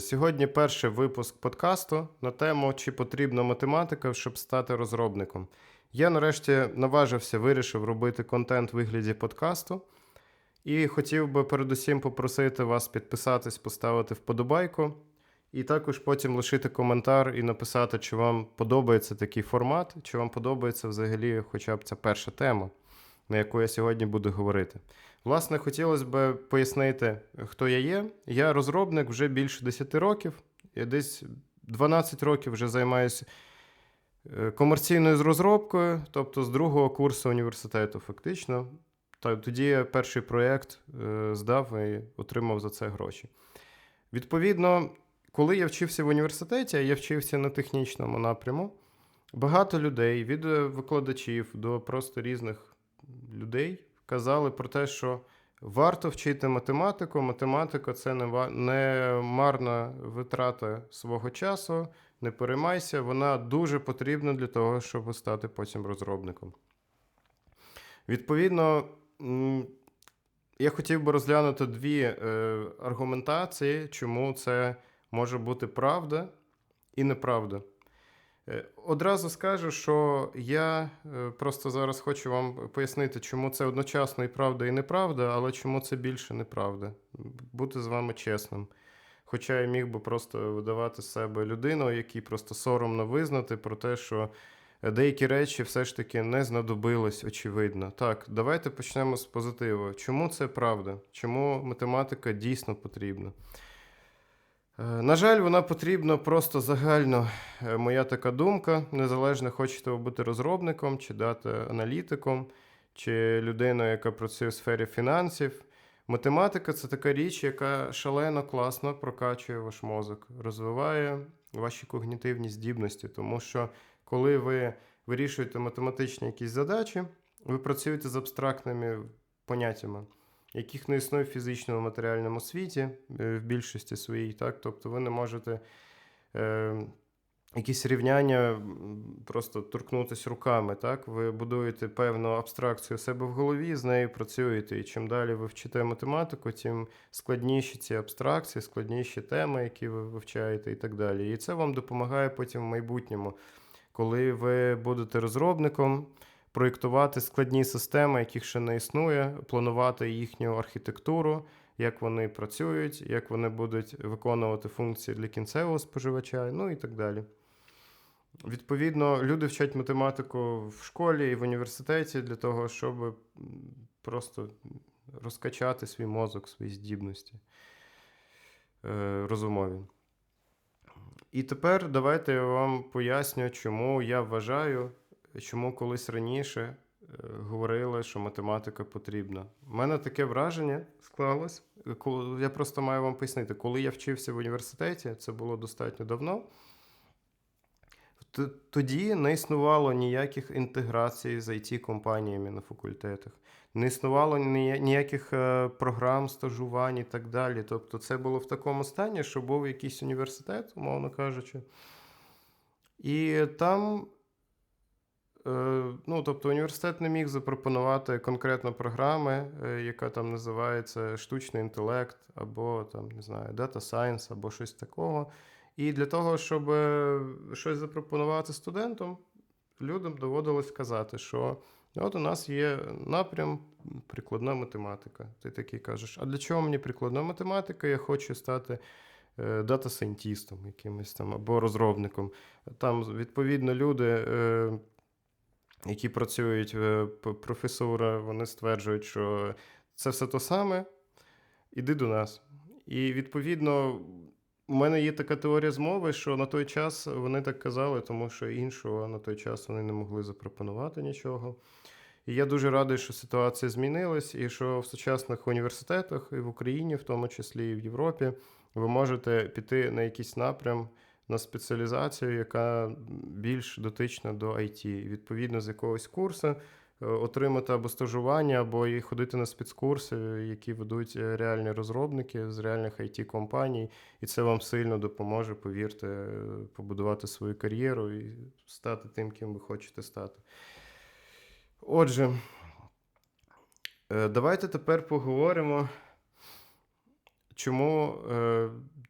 Сьогодні перший випуск подкасту на тему, чи потрібна математика, щоб стати розробником. Я нарешті наважився, вирішив робити контент в вигляді подкасту. І хотів би передусім попросити вас підписатись, поставити вподобайку, і також потім лишити коментар і написати, чи вам подобається такий формат, чи вам подобається взагалі хоча б ця перша тема, на яку я сьогодні буду говорити. Власне, хотілося б пояснити, хто я є. Я розробник вже більше 10 років. Я десь 12 років вже займаюся е, комерційною розробкою, тобто з другого курсу університету, фактично. Та тоді я перший проєкт е, здав і отримав за це гроші. Відповідно, коли я вчився в університеті, я вчився на технічному напряму, багато людей, від е, викладачів до просто різних людей, казали про те, що варто вчити математику. Математика це не, марна витрата свого часу. Не переймайся, вона дуже потрібна для того, щоб стати потім розробником. Відповідно, я хотів би розглянути дві е, аргументації, чому це може бути правда і неправда. Е, Одразу скажу, що я е, просто зараз хочу вам пояснити, чому це одночасно і правда, і неправда, але чому це більше неправда. Бути з вами чесним. Хоча я міг би просто видавати з себе людину, якій просто соромно визнати про те, що деякі речі все ж таки не знадобились, очевидно. Так, давайте почнемо з позитиву. Чому це правда? Чому математика дійсно потрібна? Е, На жаль, вона потрібна просто загально. Е, Моя така думка. Незалежно хочете ви бути розробником, чи дати аналітиком, чи людиною, яка працює в сфері фінансів. Математика це така річ, яка шалено класно прокачує ваш мозок, розвиває ваші когнітивні здібності. Тому що коли ви вирішуєте математичні якісь задачі, ви працюєте з абстрактними поняттями яких не існує в фізичному матеріальному світі е, в більшості своїй, так? Тобто ви не можете е, якісь рівняння просто торкнутися руками, так? Ви будуєте певну абстракцію себе в голові, з нею працюєте. І чим далі ви вчите математику, тим складніші ці абстракції, складніші теми, які ви вивчаєте, і так далі. І це вам допомагає потім в майбутньому, коли ви будете розробником проєктувати складні системи, яких ще не існує, планувати їхню архітектуру, як вони працюють, як вони будуть виконувати функції для кінцевого споживача, ну і так далі. Відповідно, люди вчать математику в школі і в університеті для того, щоб просто розкачати свій мозок, свої здібності е, розумові. І тепер давайте я вам поясню, чому я вважаю, чому колись раніше е, говорили, що математика потрібна. У мене таке враження склалось. Я просто маю вам пояснити, коли я вчився в університеті, це було достатньо давно. Тоді не існувало ніяких інтеграцій з IT-компаніями на факультетах, не існувало ніяких е, програм стажувань і так далі. Тобто, це було в такому стані, що був якийсь університет, умовно кажучи, і там Ну, тобто університет не міг запропонувати конкретно програми, е, яка там називається штучний інтелект, або там, не знаю, Data Science, або щось такого. І для того, щоб е, щось запропонувати студентам, людям доводилось казати, що от у нас є напрям прикладна математика. Ти такий кажеш, а для чого мені прикладна математика? Я хочу стати е, дата-сайентістом якимось там або розробником. Там, відповідно, люди. Які працюють е, п- професура, вони стверджують, що це все то саме, іди до нас. І відповідно, у мене є така теорія змови, що на той час вони так казали, тому що іншого на той час вони не могли запропонувати нічого. І я дуже радий, що ситуація змінилась, і що в сучасних університетах, і в Україні, в тому числі і в Європі, ви можете піти на якийсь напрям, на спеціалізацію, яка більш дотична до IT. Відповідно, з якогось курсу е, отримати або стажування, або і ходити на спецкурси, які ведуть е, реальні розробники з реальних it компаній і це вам сильно допоможе, повірте, е, побудувати свою кар'єру і стати тим, ким ви хочете стати. Отже, давайте тепер поговоримо, чому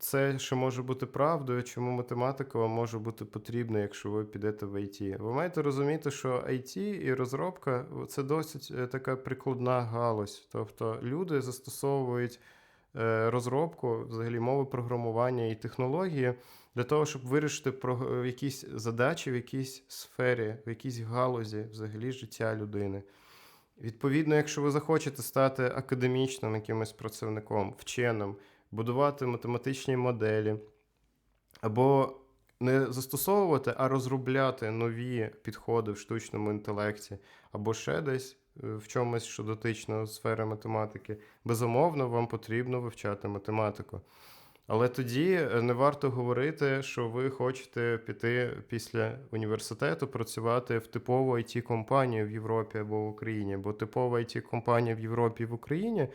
це ще може бути правдою, чому математика вам може бути потрібна, якщо ви підете в IT. Ви маєте розуміти, що IT і розробка це досить е, така прикладна галузь. Тобто люди застосовують е, розробку, взагалі мови програмування і технології для того, щоб вирішити про е, якісь задачі в якійсь сфері, в якійсь галузі взагалі життя людини. Відповідно, якщо ви захочете стати академічним якимось працівником, вченим, будувати математичні моделі, або не застосовувати, а розробляти нові підходи в штучному інтелекті, або ще десь е, в чомусь, що дотично сфери математики, безумовно, вам потрібно вивчати математику. Але тоді е, не варто говорити, що ви хочете піти після університету працювати в типову it компанію в Європі або в Україні, бо типова it компанія в Європі і в Україні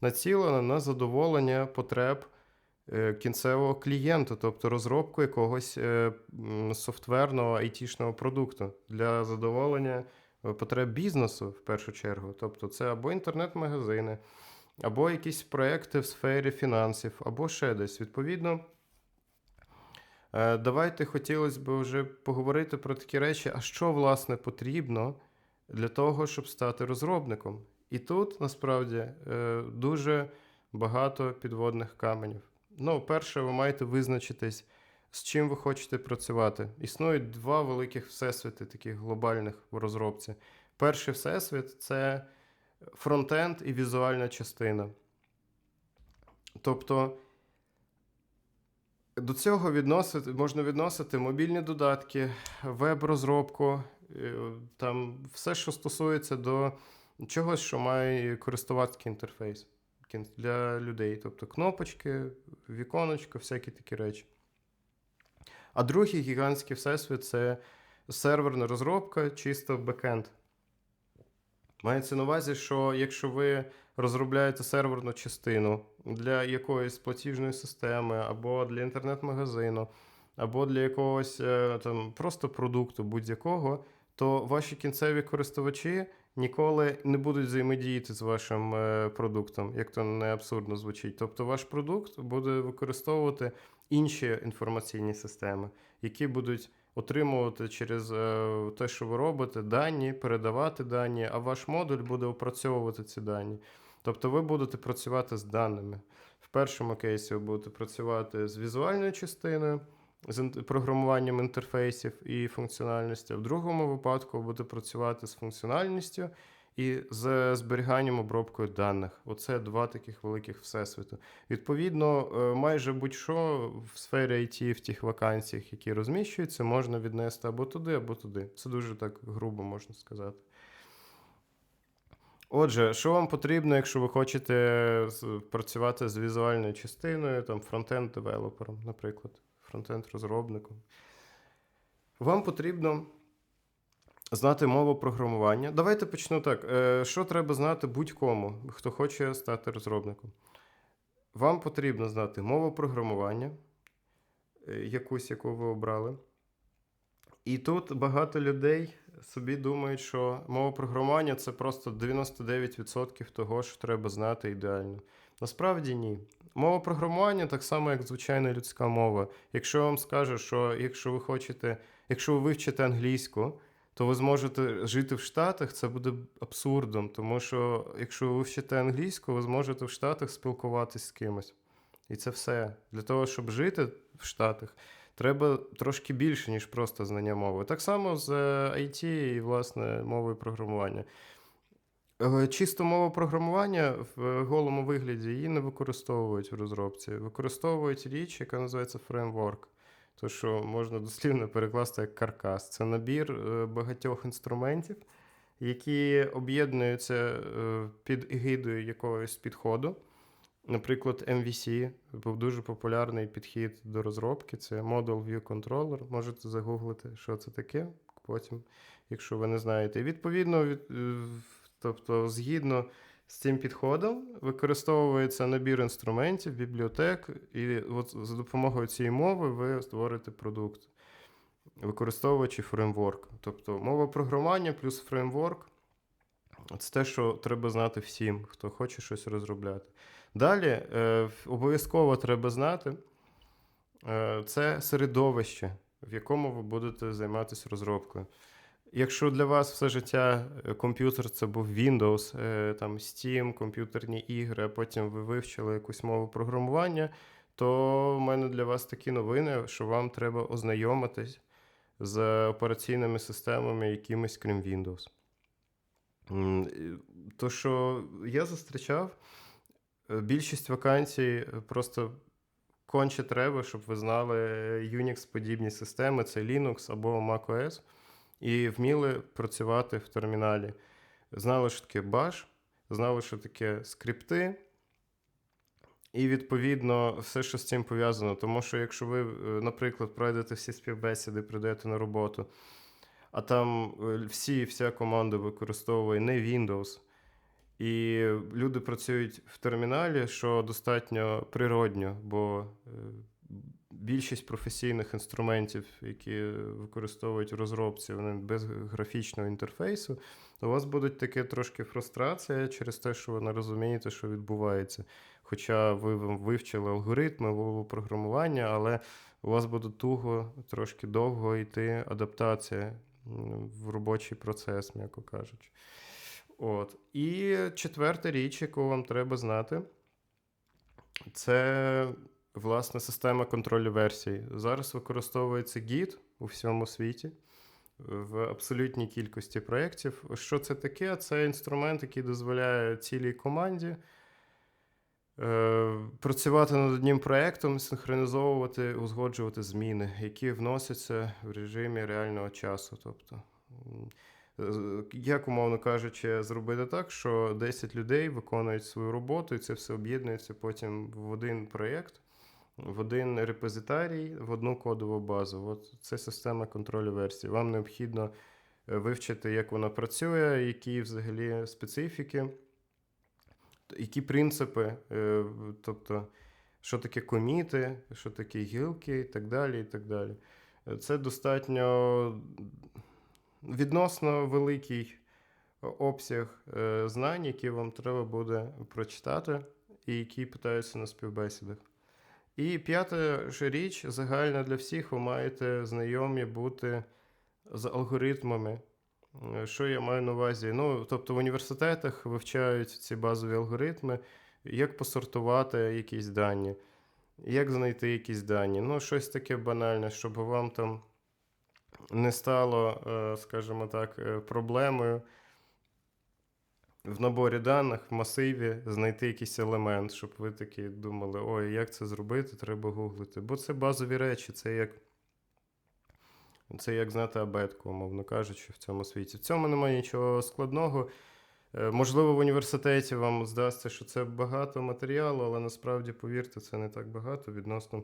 націлена на задоволення потреб е, кінцевого клієнта, тобто розробку якогось е, софтверного айтішного продукту для задоволення е, потреб бізнесу в першу чергу. Тобто, це або інтернет-магазини, або якісь проекти в сфері фінансів, або ще десь. Відповідно. Давайте хотілося б вже поговорити про такі речі, а що власне потрібно для того, щоб стати розробником. І тут насправді е, дуже багато підводних каменів. Ну, перше, ви маєте визначитись, з чим ви хочете працювати. Існують два великих всесвіти, таких глобальних в розробці. Перший всесвіт це фронтенд і візуальна частина. Тобто до цього відносити, можна відносити мобільні додатки, веб-розробку, е, там все, що стосується до чогось, що має користувацький інтерфейс для людей. Тобто кнопочки, віконечко, всякі такі речі. А другий гігантський всесвіт це серверна розробка, чисто бекенд. Мається на увазі, що якщо ви розробляєте серверну частину для якоїсь платіжної системи, або для інтернет-магазину, або для якогось е, там просто продукту будь-якого, то ваші кінцеві користувачі ніколи не будуть взаємодіяти з вашим е, продуктом, як то не абсурдно звучить. Тобто ваш продукт буде використовувати інші інформаційні системи, які будуть отримувати через е, те, що ви робите, дані, передавати дані, а ваш модуль буде опрацьовувати ці дані. Тобто ви будете працювати з даними. В першому кейсі ви будете працювати з візуальною частиною, з програмуванням інтерфейсів і функціональності. В другому випадку ви будете працювати з функціональністю і з зберіганням обробкою даних. Оце два таких великих всесвіту. Відповідно, е, майже будь-що в сфері IT в тих вакансіях, які розміщуються, можна віднести або туди, або туди. Це дуже так грубо можна сказати. Отже, що вам потрібно, якщо ви хочете працювати з візуальною частиною, там фронтенд девелопером, наприклад, фронтенд розробником? Вам потрібно знати мову програмування. Давайте почну так. Е, Що треба знати будь-кому, хто хоче стати розробником? Вам потрібно знати мову програмування, е, якусь, яку ви обрали. І тут багато людей собі думають, що мова програмування це просто 99% того, що треба знати ідеально. Насправді ні. Мова програмування так само, як звичайна людська мова. Якщо вам скажу, що якщо ви хочете, якщо ви вивчите англійську, то ви зможете жити в Штатах, це буде абсурдом, тому що якщо ви вивчите англійську, ви зможете в Штатах спілкуватись з кимось. І це все. Для того, щоб жити в Штатах, треба трошки більше, ніж просто знання мови. Так само з е, IT і, власне, мовою програмування. Е, Чисто мова програмування в голому вигляді її не використовують в розробці. Використовують річ, яка називається фреймворк. То, що можна дослівно перекласти як каркас. Це набір е, багатьох інструментів, які об'єднуються е, під егідою якогось підходу. Наприклад, MVC був дуже популярний підхід до розробки. Це Model View Controller. Можете загуглити, що це таке потім, якщо ви не знаєте. І відповідно, від, тобто, згідно з цим підходом, використовується набір інструментів, бібліотек, і от за допомогою цієї мови ви створите продукт, використовуючи фреймворк. Тобто мова програмування плюс фреймворк це те, що треба знати всім, хто хоче щось розробляти. Далі е, обов'язково треба знати е, це середовище, в якому ви будете займатися розробкою. Якщо для вас все життя е, комп'ютер це був Windows, е, там Steam, комп'ютерні ігри, а потім ви вивчили якусь мову програмування, то в мене для вас такі новини, що вам треба ознайомитись з операційними системами якимись крім Windows. То, що я зустрічав, е, більшість вакансій просто конче треба, щоб ви знали Unix-подібні системи, це Linux або macOS, і вміли працювати в терміналі. Знали, що таке Bash, знали, що таке скрипти. І, відповідно, все, що з цим пов'язано. Тому що, якщо ви, е, наприклад, пройдете всі співбесіди, прийдете на роботу, а там е, всі, вся команда використовує не Windows, і люди працюють в терміналі, що достатньо природньо, бо е, більшість професійних інструментів, які використовують розробці, вони без графічного інтерфейсу, у вас буде таке трошки фрустрація через те, що ви не розумієте, що відбувається. Хоча ви вивчили алгоритми, програмування, але у вас буде туго, трошки довго йти адаптація в робочий процес, м'яко кажучи. От. І четверта річ, яку вам треба знати, це власне система контролю версій. Зараз використовується Git у всьому світі в абсолютній кількості проєктів. Що це таке? Це інструмент, який дозволяє цілій команді е, працювати над одним проєктом, синхронізовувати, узгоджувати зміни, які вносяться в режимі реального часу. Тобто, як, умовно кажучи, зробити так, що 10 людей виконують свою роботу, і це все об'єднується потім в один проєкт, в один репозитарій, в одну кодову базу. От це система контролю версій. Вам необхідно е, вивчити, як вона працює, які взагалі специфіки, які принципи, е, тобто, що таке коміти, що таке гілки і так далі. і так далі. Е, Це достатньо відносно великий обсяг знань, які вам треба буде прочитати, і які питаються на співбесідах. І п'ята ж річ, загальна для всіх, ви маєте знайомі бути з алгоритмами. Е, Що я маю на увазі? Ну, тобто в університетах вивчають ці базові алгоритми, як посортувати якісь дані, як знайти якісь дані. Ну, щось таке банальне, щоб вам там не стало, е, скажімо так, е, проблемою в наборі даних, в масиві знайти якийсь елемент, щоб ви такі думали, ой, як це зробити, треба гуглити. Бо це базові речі, це як. Це як знати абетку, умовно кажучи, в цьому світі. В цьому немає нічого складного. Е, Можливо, в університеті вам здасться, що це багато матеріалу, але насправді, повірте, це не так багато відносно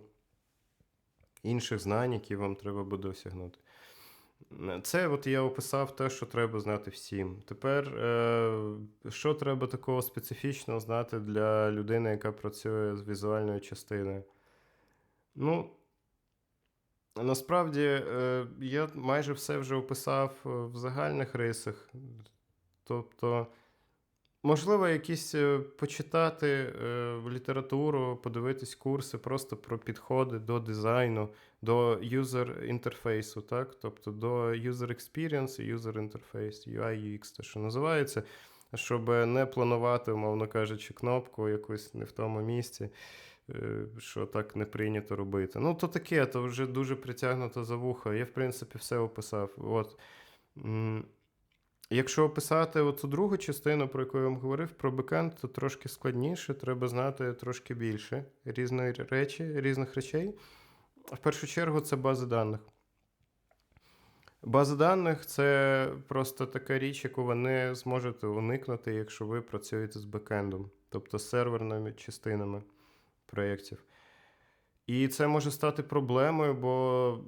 інших знань, які вам треба буде осягнути. Це от я описав те, що треба знати всім. Тепер, е, що треба такого специфічного знати для людини, яка працює з візуальною частиною? Ну, насправді, е, я майже все вже описав е, в загальних рисах. Тобто, можливо, якісь е, почитати е, літературу, подивитись курси просто про підходи до дизайну, до юзер інтерфейсу, так? Тобто до user experience і user interface, UI, UX, те, що називається, щоб не планувати, умовно кажучи, кнопку якусь не в тому місці, е, що так не прийнято робити. Ну, то таке, то вже дуже притягнуто за вухо. Я, в принципі, все описав. От. Якщо описати оцю другу частину, про яку я вам говорив, про бекенд, то трошки складніше, треба знати трошки більше різної речі, різних речей. В першу чергу, це бази даних. База даних це просто така річ, яку ви не зможете уникнути, якщо ви працюєте з бекендом, тобто з серверними частинами проєктів. І це може стати проблемою, бо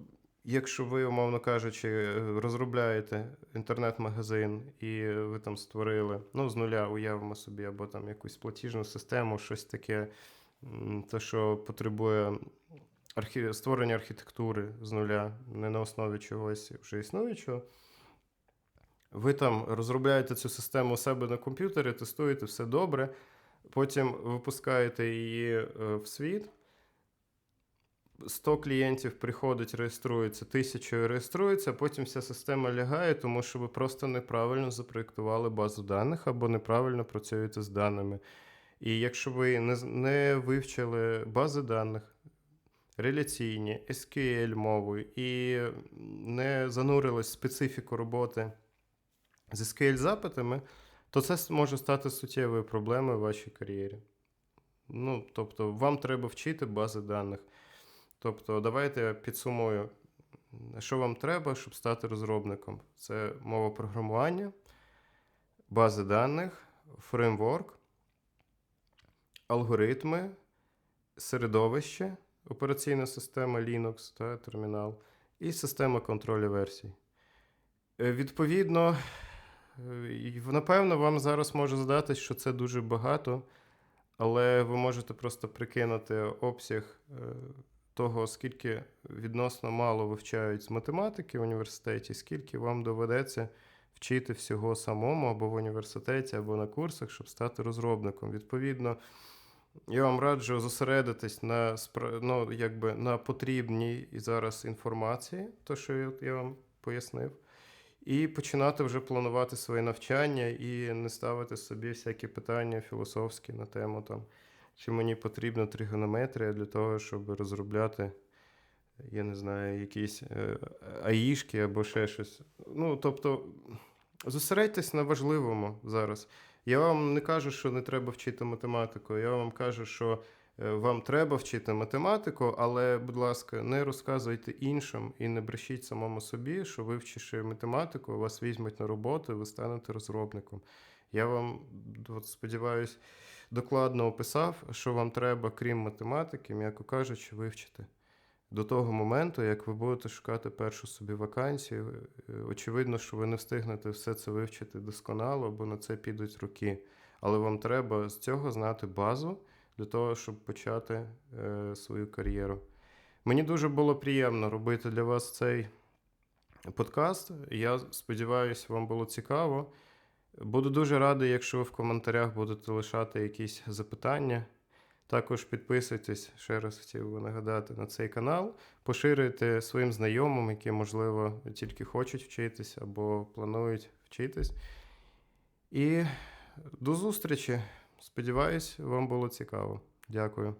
якщо ви, умовно кажучи, розробляєте інтернет-магазин і ви там створили, ну, з нуля уявимо собі, або там якусь платіжну систему, щось таке, те, що потребує архі... створення архітектури з нуля, не на основі чогось вже існуючого. Ви там розробляєте цю систему у себе на комп'ютері, тестуєте все добре, потім випускаєте її е, в світ. 100 клієнтів приходить, реєструється, 1000 реєструється, а потім вся система лягає, тому що ви просто неправильно запроєктували базу даних або неправильно працюєте з даними. І якщо ви не, не вивчили бази даних, реляційні, SQL мовою і не занурились в специфіку роботи з SQL-запитами, то це може стати суттєвою проблемою в вашій кар'єрі. Ну, тобто, вам треба вчити бази даних. Тобто, давайте я підсумую, що вам треба, щоб стати розробником. Це мова програмування, бази даних, фреймворк, алгоритми, середовище, операційна система Linux та термінал, і система контролю версій. Е, Відповідно, е, напевно, вам зараз може здатись, що це дуже багато, але ви можете просто прикинути обсяг е, того, скільки відносно мало вивчають з математики в університеті, скільки вам доведеться вчити всього самому або в університеті, або на курсах, щоб стати розробником. Відповідно, я вам раджу зосередитись на, ну, якби, на потрібній і зараз інформації, то, що я, вам пояснив, і починати вже планувати своє навчання і не ставити собі всякі питання філософські на тему там, чи мені потрібна тригонометрія для того, щоб розробляти, я не знаю, якісь е, аїшки або ще щось. Ну, тобто, зосередьтесь на важливому зараз. Я вам не кажу, що не треба вчити математику. Я вам кажу, що е, вам треба вчити математику, але, будь ласка, не розказуйте іншим і не брешіть самому собі, що вивчивши математику, вас візьмуть на роботу, і ви станете розробником. Я вам, от, сподіваюсь, докладно описав, що вам треба, крім математики, м'яко кажучи, вивчити. До того моменту, як ви будете шукати першу собі вакансію, е, очевидно, що ви не встигнете все це вивчити досконало, бо на це підуть роки. Але вам треба з цього знати базу для того, щоб почати е, свою кар'єру. Мені дуже було приємно робити для вас цей подкаст. Я сподіваюся, вам було цікаво. Буду дуже радий, якщо ви в коментарях будете лишати якісь запитання. Також підписуйтесь, ще раз хотів би нагадати на цей канал. Поширюйте своїм знайомим, які, можливо, тільки хочуть вчитись або планують вчитись. І до зустрічі. Сподіваюсь, вам було цікаво. Дякую.